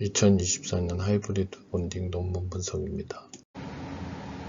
2024년 하이브리드 본딩 논문 분석입니다.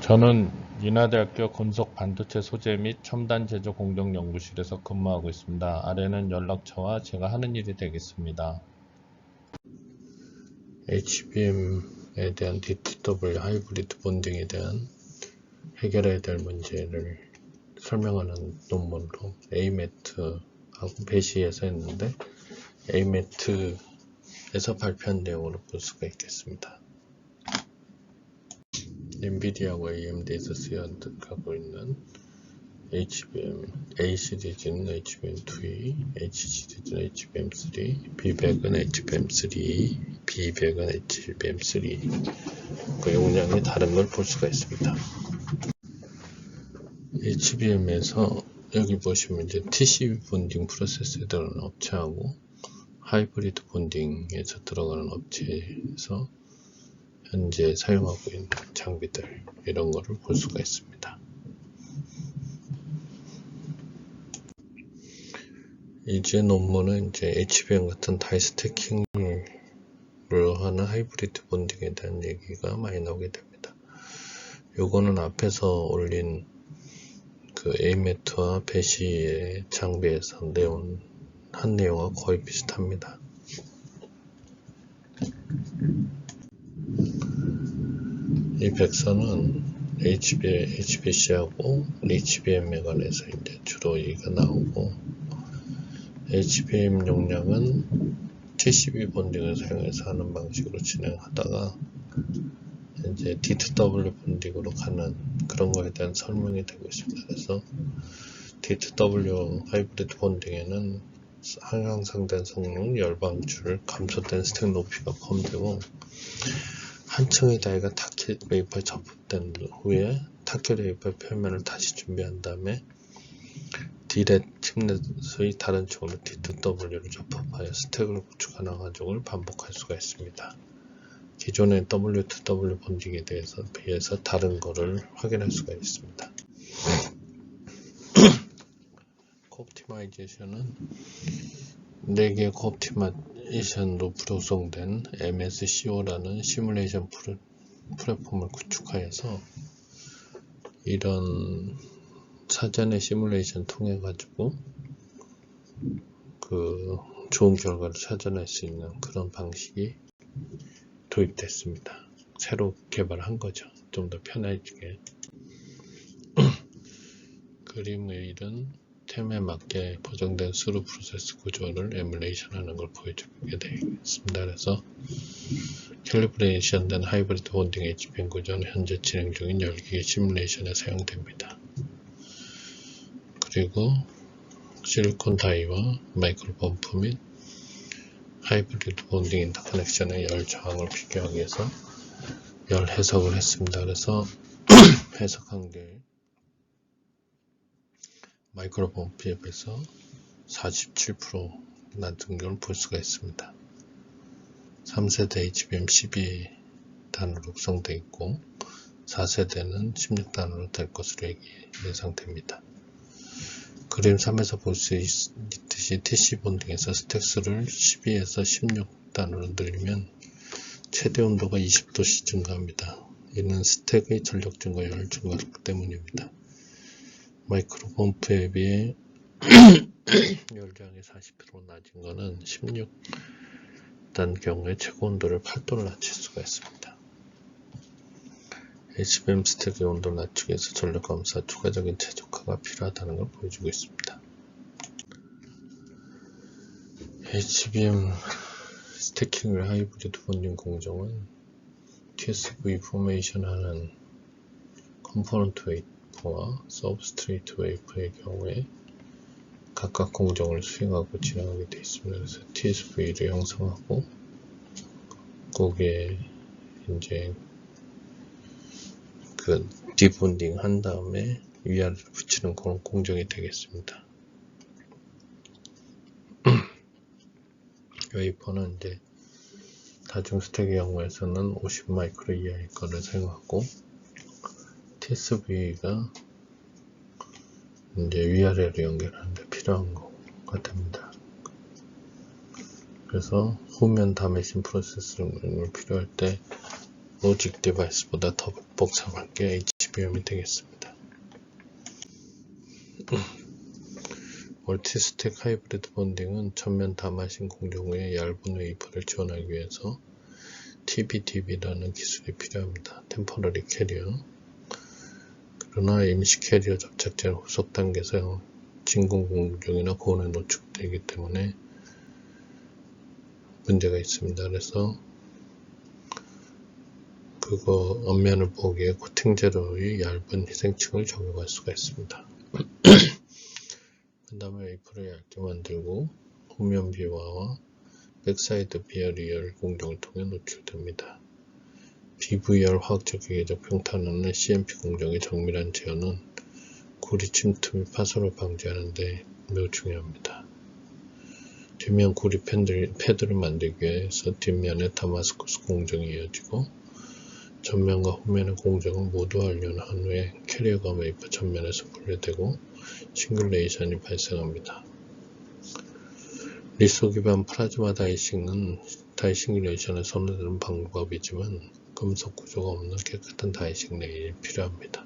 저는 인하대학교 금속 반도체 소재 및 첨단 제조 공정 연구실에서 근무하고 있습니다. 아래는 연락처와 제가 하는 일이 되겠습니다. HBM에 대한 D2W 하이브리드 본딩에 대한 해결해야 될 문제를 설명하는 논문으로 AMAT하고 배시에서 했는데 AMAT 에서 발표한 내용으로 볼 수가 있겠습니다. 엔비디아와 AMD에서 쓰여가고 있는 HBM A 시리즈는 HBM2E, H 시리즈는 HBM3, B100은 HBM3, B100은 HBM3. 그 용량이 다른 걸 볼 수가 있습니다. HBM에서 여기 보시면 이제 TCB 본딩 프로세스에 들어가는 업체하고 하이브리드 본딩에서 들어가는 업체에서 현재 사용하고 있는 장비들 이런 거를 볼 수가 있습니다. 이제 논문은 이제 HBM 같은 다이 스태킹을 하는 하이브리드 본딩에 대한 얘기가 많이 나오게 됩니다. 요거는 앞에서 올린 그 에이메트와 배시의 장비에서 내온 한 내용과 거의 비슷합니다. 이 백서는 HB, HBC하고 HBM에 관해서 이제 주로 얘기가 나오고 HBM 용량은 TCB 본딩을 사용해서 하는 방식으로 진행하다가 이제 D2W 본딩으로 가는 그런 거에 대한 설명이 되고 있습니다. 그래서 D2W 하이브리드 본딩에는 항상된 성능, 열방출, 감소된 스택 높이가 포함되고 한 층의 다이가 타켓 메이퍼에 접합된 후에 타켓 메이퍼 표면을 다시 준비한 다음에 D렛 칩넷의 다른 쪽으로 D2W를 접합하여 스택을 구축하는 과정을 반복할 수가 있습니다. 기존의 W2W 본딩에 대해서 비해서 다른 것을 확인할 수가 있습니다. 코옵티마이제이션은 4개의 코옵티마이제이션으로 구성된 MSCO라는 시뮬레이션 플랫폼을 구축하여서 이런 사전의 시뮬레이션 통해 가지고 그 좋은 결과를 찾아낼 수 있는 그런 방식이 도입됐습니다. 새로 개발한 거죠. 좀 더 편해지게. 그림의 일은 템에 맞게 보정된 스루 프로세스 구조를 에뮬레이션 하는 걸 보여주게 되겠습니다. 그래서 캘리브레이션 된 하이브리드 본딩 HBM 구조는 현재 진행 중인 열기계 시뮬레이션에 사용됩니다. 그리고 실리콘 다이와 마이크로 범프 및 하이브리드 본딩 인터커넥션의 열 저항을 비교하기 위해서 열 해석을 했습니다. 그래서 해석한 게 마이크로 범프에 비해서 47% 낮은 걸볼 수가 있습니다. 3세대 HBM 12단으로 구성되어 있고 4세대는 16단으로 될 것으로 예상됩니다. 그림 3에서 볼 수 있듯이 TC 본딩에서 스택수를 12에서 16단으로 늘리면 최대 온도가 20도씩 증가합니다. 이는 스택의 전력 증가 열 증가 때문입니다. 마이크로 펌프에 비해 열량이 40% 낮은 것은 16단 경우에 최고 온도를 8도를 낮출 수가 있습니다. HBM 스택의 온도를 낮추기 위해서 전력 감사 추가적인 최적화가 필요하다는 걸 보여주고 있습니다. HBM 스태킹을 하이브리드 본딩 공정은 TSV 포메이션 하는 컴포넌트 웨이 프와 서브스트레이트 웨이프의 경우에 각각 공정을 수행하고 진행하게 되어. 그래서 TSV를 형성하고 거기에 이제 그 디본딩 한 다음에 위아래를 붙이는 그런 공정이 되겠습니다. 웨이퍼는 이제 다중 스택의 경우에서는 50 마이크로 이하의 거를 사용하고 TSV가 이제 위아래로 연결하는데 필요한 거가 됩니다. 그래서 후면 다메신 프로세싱을 필요할 때 로직 디바이스보다 더 복잡한 게 HBM이 되겠습니다. 멀티스택 하이브리드 본딩은 전면 다마신 공정 후에 얇은 웨이퍼를 지원하기 위해서 TBDB라는 기술이 필요합니다. 템퍼러리 캐리어. 그러나 임시 캐리어 접착제는 후속 단계에서 진공 공정이나 고온에 노출되기 때문에 문제가 있습니다. 그래서 그거 앞면을 보기 위해 코팅 재료의 얇은 희생층을 적용할 수가 있습니다. 그 다음에 웨이퍼를 얇게 만들고 후면 비화와 백사이드 비어 리얼 공정을 통해 노출됩니다. BVR 화학적 기계적 평탄화는 CMP 공정의 정밀한 제어는 구리 침투 및 파손을 방지하는 데 매우 중요합니다. 뒷면 구리 팬들, 패드를 만들기 위해서 뒷면에 다마스커스 공정이 이어지고 전면과 후면의 공정은 모두 완료한 후에 캐리어가 웨이퍼 전면에서 분리되고 싱글레이션이 발생합니다. 리소 기반 플라즈마 다이싱은 다이싱레이션을 선호하는 방법이지만 금속 구조가 없는 깨끗한 다이싱 레일이 필요합니다.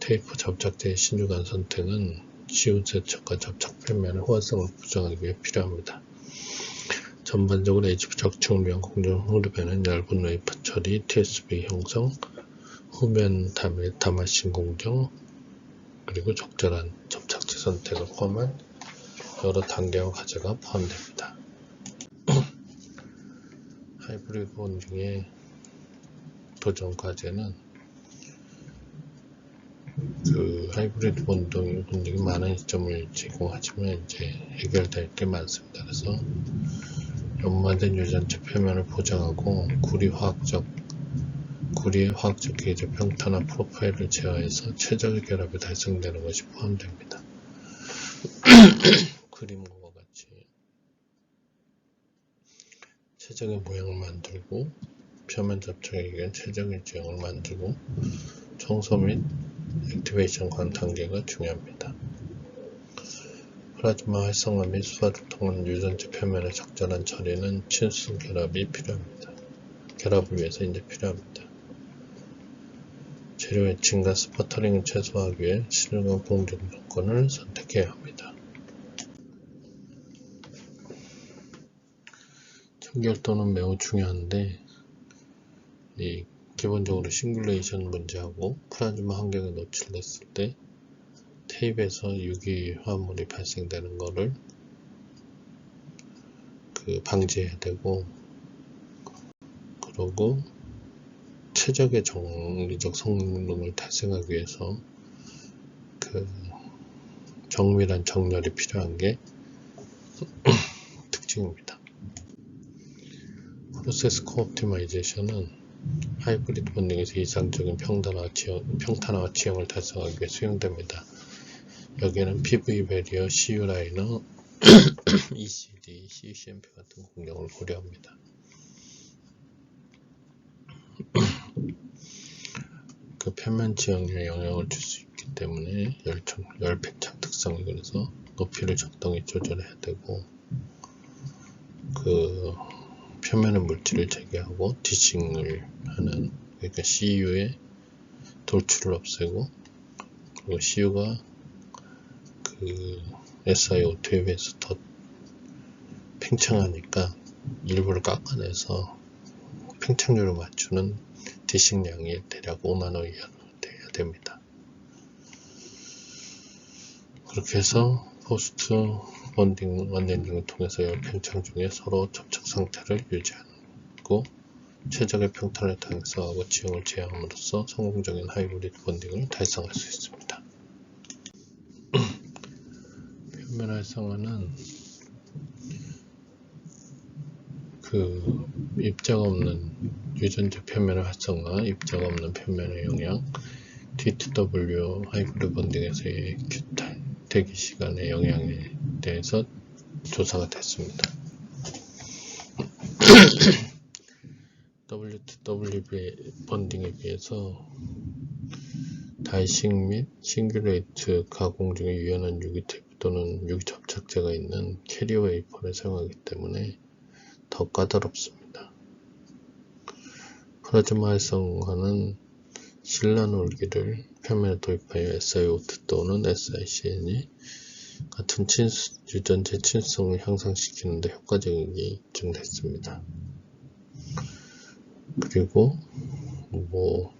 테이프 접착제의 신중한 선택은 시우 세척과 접착 표면의 호환성을 보장하기 위해 필요합니다. 전반적으로 HB 적층을 위한 공정 흐름에는 얇은 웨이퍼 처리, TSB 형성, 후면 담아신 공정, 그리고 적절한 접착제 선택을 포함한 여러 단계와 과제가 포함됩니다. 하이브리드 본딩의 도전 과제는 그 하이브리드 본딩, 본딩이 많은 시점을 제공하지만 이제 해결될 게 많습니다. 그래서 연마된 유전체 표면을 보장하고 구리 화학적 구리의 화학적 기계적 평탄화 프로파일을 제어해서 최적의 결합이 달성되는 것이 포함됩니다. 그림과 같이 최적의 모양을 만들고 표면 접촉에 의한 최적의 지형을 만들고 청소 및 액티베이션 관 단계가 중요합니다. 플라즈마 활성화 및 수화를 통한 유전체 표면의 적절한 처리는 친수 결합이 필요합니다. 결합을 위해서 이제 필요합니다. 재료 애칭과 스퍼터링을 최소화하기 위해 실효감 공정 조건을 선택해야 합니다. 청결도는 매우 중요한데 이 기본적으로 싱글레이션 문제하고 플라즈마 환경에 노출됐을 때 테이프에서 유기화합물이 발생되는 것을 그 방지해야 되고 그러고 최적의 정리적 성능을 달성하기 위해서 그 정밀한 정렬이 필요한 게 특징입니다. 프로세스 코옵티마이제이션은 하이브리드 본능에서 이상적인 평탄화 지형, 평탄화 지형을 달성하기 위해 수용됩니다. 여기에는 PV 배리어, CU 라이너, ECD, CCMP 같은 공정을 고려합니다. 그 표면 지형에 영향을 줄 수 있기 때문에 열청, 열팽창 특성이 그래서 높이를 적당히 조절해야 되고 그 표면의 물질을 제거하고 디싱을 하는 그러니까 CU의 돌출을 없애고 그리고 CU가 그 SiO2에 비해서 더 팽창하니까 일부를 깎아내서 팽창률을 맞추는 디식량이 대략 5만원 이하로 돼야 됩니다. 그렇게 해서 포스트 원딩, 원렌딩을 통해서 열팽창 중에 서로 접촉 상태를 유지하고 최적의 평탄을 달성하고 지형을 제어함으로써 성공적인 하이브리드 본딩을 달성할 수 있습니다. 표면 활성화는 그 입자가 없는 유전자 표면의 활성화, 입자가 없는 표면의 영향, D2W 하이브리드 본딩에서의 규탄, 대기 시간의 영향에 대해서 조사가 됐습니다. W2W 본딩에 비해서 다이싱 및 싱귤레이트 가공 중에 유연한 유기 테이프 또는 유기접착제가 있는 캐리어 웨이퍼를 사용하기 때문에 더 까다롭습니다. 플라즈마 활성화는 실란올기를 표면에 도입하여 SiO2 또는 SiCn이 같은 친수, 유전체 친수성을 향상시키는 데 효과적이 입증됐습니다. 그리고 뭐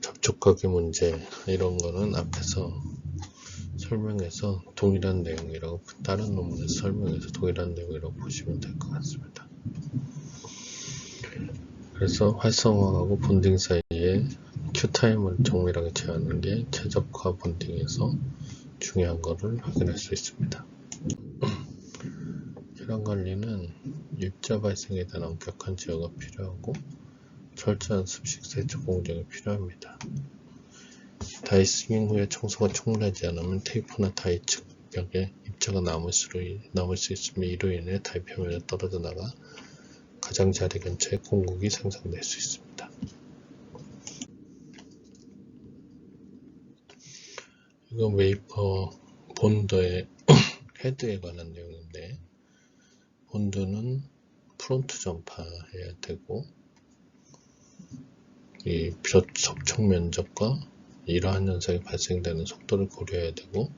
접촉하기 문제 이런 거는 앞에서 설명해서 동일한 내용이라고 다른 논문에서 설명해서 동일한 내용이라고 보시면 될 것 같습니다. 그래서 활성화하고 본딩 사이에 큐타임을 정밀하게 제하는 게 최적화 본딩에서 중요한 것을 확인할 수 있습니다. 혈압 관리는 입자 발생에 대한 엄격한 제어가 필요하고 철저한 습식 세척 공정이 필요합니다. 다이 스윙 후에 청소가 충분하지 않으면 테이프나 다이 측벽에 입자가 남을, 수로, 남을 수 있으며 이로 인해 다이 표면에 떨어져 나가 가장자리 근처에 공국이 생성될 수 있습니다. 이건 웨이퍼 본드의 헤드에 관한 내용인데 본드는 프론트 전파 해야 되고 이 접촉 면적과 이러한 현상이 발생되는 속도를 고려해야 되고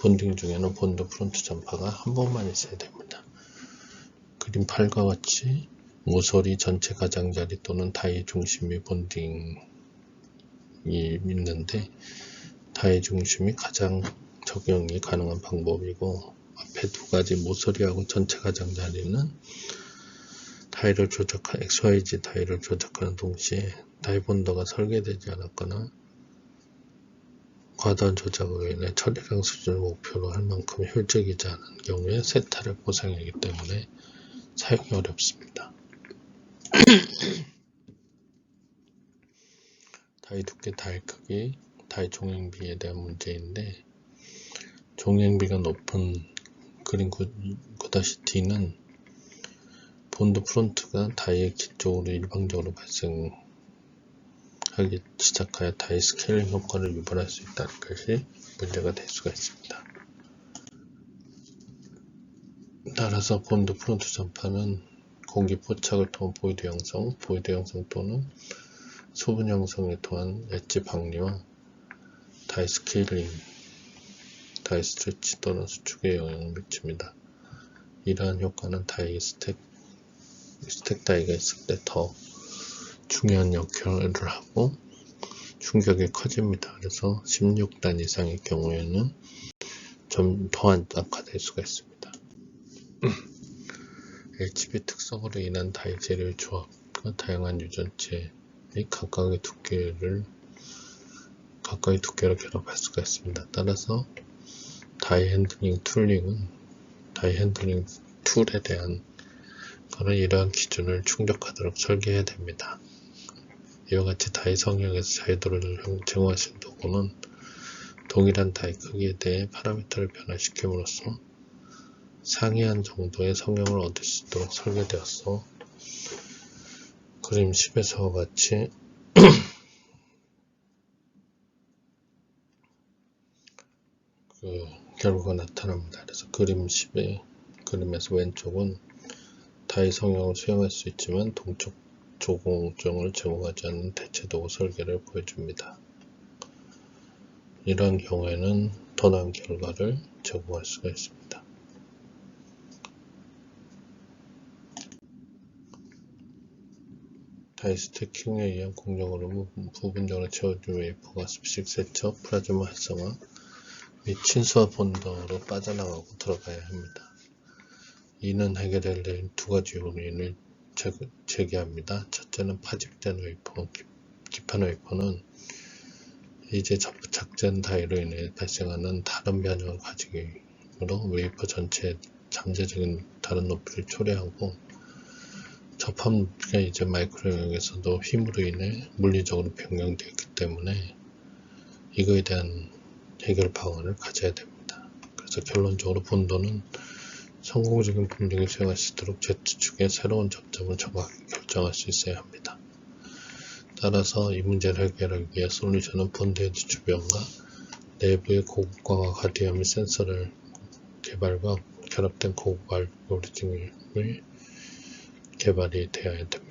본딩 중에는 본드 프론트 전파가 한 번만 있어야 됩니다. 그림 8과 같이 모서리 전체 가장자리 또는 다이 중심이 본딩이 있는데 다이 중심이 가장 적용이 가능한 방법이고 앞에 두 가지 모서리하고 전체 가장자리는 다이를 조작한 XYZ 다이를 조작하는 동시에 다이 본더가 설계되지 않았거나 과도한 조작으로 인해 처리량 수준을 목표로 할 만큼 효율적이지 않은 경우에 세타를 보상하기 때문에 사용이 어렵습니다. 다이 두께, 다이 크기, 다이 종횡비에 대한 문제인데 종횡비가 높은 그린 9-D는 본드 프론트가 다이의 기 쪽으로 일방적으로 발생하기 시작하여 다이 스케일링 효과를 유발할 수 있다는 것이 문제가 될 수가 있습니다. 따라서 본드 프론트 전파는 공기 포착을 통한 보이드 형성, 보이드 형성 또는 수분 형성에 통한 엣지 박리와 다이 스케일링, 다이 스트레치 또는 수축에 영향을 미칩니다. 이러한 효과는 다이 스택, 스택 다이가 있을 때 더 중요한 역할을 하고 충격이 커집니다. 그래서 16단 이상의 경우에는 좀더 악화될 수가 있습니다. HB 특성으로 인한 다이 재료의 조합과 다양한 유전체의 각각의 두께를 각각의 두께를 결합할 수가 있습니다. 따라서 다이 핸들링 툴링은 다이 핸들링 툴에 대한 그런 이러한 기준을 충족하도록 설계해야 됩니다. 이와 같이 다이 성형에서 자유도를 제공하신 도구는 동일한 다이 크기에 대해 파라미터를 변화시킴으로써 상이한 정도의 성형을 얻을 수 있도록 설계되었어 그림 10에서와 같이 그 결과가 나타납니다. 그래서 그림 10의 그림에서 왼쪽은 다이 성형을 수행할 수 있지만 동쪽 조공정을 제공하지 않는 대체 도구 설계를 보여줍니다. 이러한 경우에는 더 나은 결과를 제공할 수가 있습니다. 다이스태킹에 의한 공정으로 부분적으로 채워진 웨이퍼가 습식 세척, 플라즈마 활성화 및 친수화 본더로 빠져나가고 들어가야 합니다. 이는 해결될 두 가지 요인을 제기합니다. 첫째는 파집된 웨이퍼, 기판 웨이퍼는 이제 접착된 다이로 인해 발생하는 다른 변형을 가지기로 웨이퍼 전체에 잠재적인 다른 높이를 초래하고 접합 높이가 이제 마이크로 영역에서도 힘으로 인해 물리적으로 변경되었기 때문에 이거에 대한 해결 방안을 가져야 됩니다. 그래서 결론적으로 본도는 성공적인 본딩을 수행할 수 있도록 Z축의 새로운 접점을 정확히 결정할 수 있어야 합니다. 따라서 이 문제를 해결하기 위해 솔루션은 본드헤드 주변과 내부의 고급광학 가디암 센서를 개발과 결합된 고급 알고리즘을 개발이 되어야 됩니다.